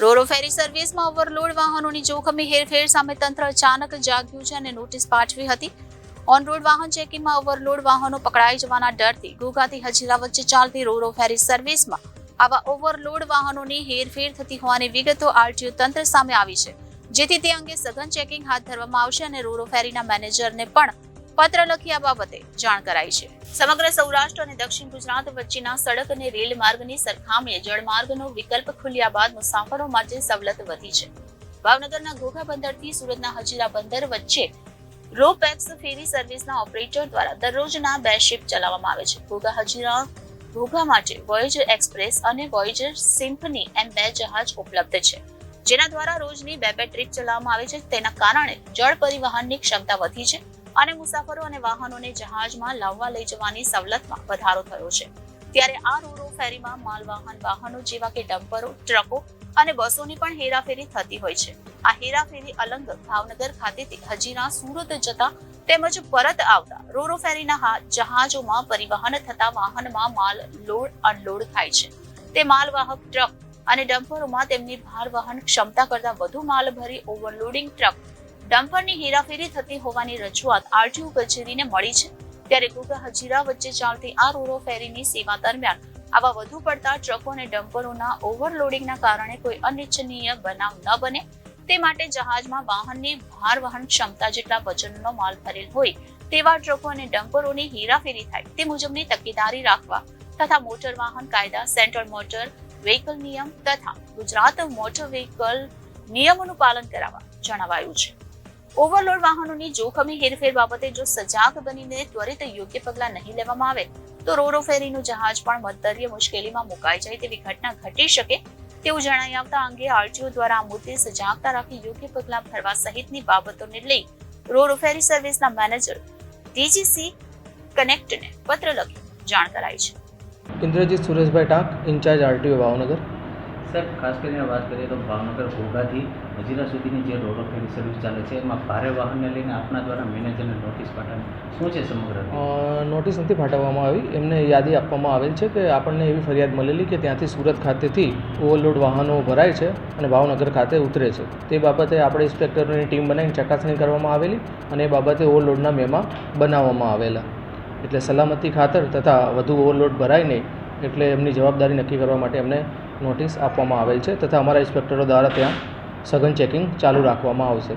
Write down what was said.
રોરો ફેરી સર્વિસમાં ઓવરલોડ, વાહનોની જોખમી, હેરફેર સામે તંત્ર અચાનક જાગ્યું છે અને નોટિસ પાઠવી હતી. ઓન રોડ વાહન ચેકિંગમાં ઓવરલોડ, વાહનો પકડાઈ જવાના ડરથી ઘોઘાથી હજીરા વચ્ચે ચાલતી રોરો ફેરી સર્વિસમાં આવા ઓવરલોડ, વાહનોની હેરફેર થતી હોવાની વિગતો આરટીઓ તંત્ર સામે આવી છે. જેથી તે અંગે સઘન ચેકિંગ હાથ ધરવામાં આવશે અને રોરો ફેરીના મેનેજરને પણ પત્ર લખી આ બાબતે જાણ કરાઈ છે. સમગ્ર સૌરાષ્ટ્ર અને દક્ષિણ ગુજરાત વચ્ચેના સડક અને રેલ માર્ગની સરખામણીએ જળમાર્ગનો વિકલ્પ ખુલ્યા બાદ મુસાફરો માટે સવલત વધી છે. ભાવનગરના ઘોઘા બંદરથી સુરતના હજીરા બંદર વચ્ચે રોપેક્સ ફેરી સર્વિસના ઓપરેટર દ્વારા દરરોજના બે શિપ ચલાવવામાં આવે છે. ઘોઘા હજીરા, ઘોઘા માટે વોયેજર એક્સપ્રેસ અને વોયેજર સિમ્ફની એમ બે જહાજ ઉપલબ્ધ છે. જેના દ્વારા રોજની બે બે ટ્રીપ ચલાવવામાં આવે છે. તેના કારણે જળ પરિવહનની ક્ષમતા વધી છે. અને મુસાફરો અને વાહનોને જહાજમાં લાવવા લઈ જવાની સવલતમાં વધારો થયો છે. ત્યારે આ રોરો ફેરીમાં માલવાહન વાહનો જેવા કે ડમ્પરો, ટ્રકો અને બસોની પણ હેરાફેરી થતી હોય છે. આ હેરાફેરી અલંગ ભાવનગર ખાતેથી હજીરા, સુરત જતા તેમજ પરત આવતા રોરો ફેરીના જહાજોમાં પરિવહન થતા વાહનમાં માલ લોડ અનલોડ થાય છે. તે માલવાહક ટ્રક અને ડમ્પરોમાં તેમની ભાર વહન ક્ષમતા કરતા વધુ માલ ભરી ઓવરલોડિંગ ટ્રક ડમ્પરની હેરાફેરી થતી હોવાની રજૂઆત આરટીઓ કચેરીને મળી છે. ત્યારે ઘોઘા હજીરા વચ્ચે ચાલતી આ રોરો ફેરીની સેવા દરમિયાન આવા વધુ પડતા ટ્રકો અને ડમ્પરોના ઓવરલોડિંગના કારણે કોઈ અનિચ્છનીય બનાવ ન બને. તે માટે જહાજમાં વાહનની ભાર વહન ક્ષમતા જેટલા વજનનો માલ ભરેલ હોય તેવા ટ્રકો અને ડમ્પરોની હેરાફેરી થાય તે મુજબની તકેદારી રાખવા તથા મોટર વાહન કાયદા, સેન્ટ્રલ મોટર વ્હીકલ નિયમ તથા ગુજરાત મોટર વ્હીકલ નિયમોનું પાલન કરાવવા જણાવાયું છે. ઓવરલોડ વાહનોની જોખમી હેરફેર બાબતે જો સજાગ બનીને ત્વરિત યોગ્ય પગલાં નહીં લેવામાં આવે, તો રોરો ફેરીનું જહાજ પણ મધદરીય મુશ્કેલીમાં મુકાઈ જાય તેવી ઘટના ઘટી શકે તેવું જણાઈ આવતા અંગે આરટીઓ દ્વારા આ મુદ્દે સજાગતા રાખી યોગ્ય પગલાં ભરવા સહિતની બાબતોને લઈ રોરો ફેરી સર્વિસના મેનેજર ડીજીસી કનેક્ટને પત્ર લખી જાણ કરાઈ છે. Indrajit Sureshbhai Tank, incharge RTO Bhavnagar. સાહેબ, ખાસ કરીને વાત કરીએ તો ભાવનગર ઘોઘાથી હજીરા સુધીની જે રોડ ફેરી સર્વિસ ચાલે છે, એમાં ભારે વાહનને લઈને આપના દ્વારા મેનેજરને નોટિસ પાઠવવાની શું છે સમગ્ર નોટિસ નથી પાઠવવામાં આવી. એમને યાદી આપવામાં આવેલ છે કે આપણને એવી ફરિયાદ મળેલી કે ત્યાંથી સુરત ખાતેથી ઓવરલોડ વાહનો ભરાય છે અને ભાવનગર ખાતે ઉતરે છે. તે બાબતે આપણે ઇન્સ્પેક્ટરોની ટીમ બનાવીને ચકાસણી કરવામાં આવેલી અને એ બાબતે ઓવરલોડના મેમાં બનાવવામાં આવેલા. એટલે સલામતી ખાતર તથા વધુ ઓવરલોડ ભરાય નહીં એટલે એમની જવાબદારી નક્કી કરવા માટે એમને નોટિસ આપવામાં આવેલ છે તથા અમારા ઇન્સ્પેક્ટરો દ્વારા ત્યાં સઘન ચેકિંગ ચાલુ રાખવામાં આવશે.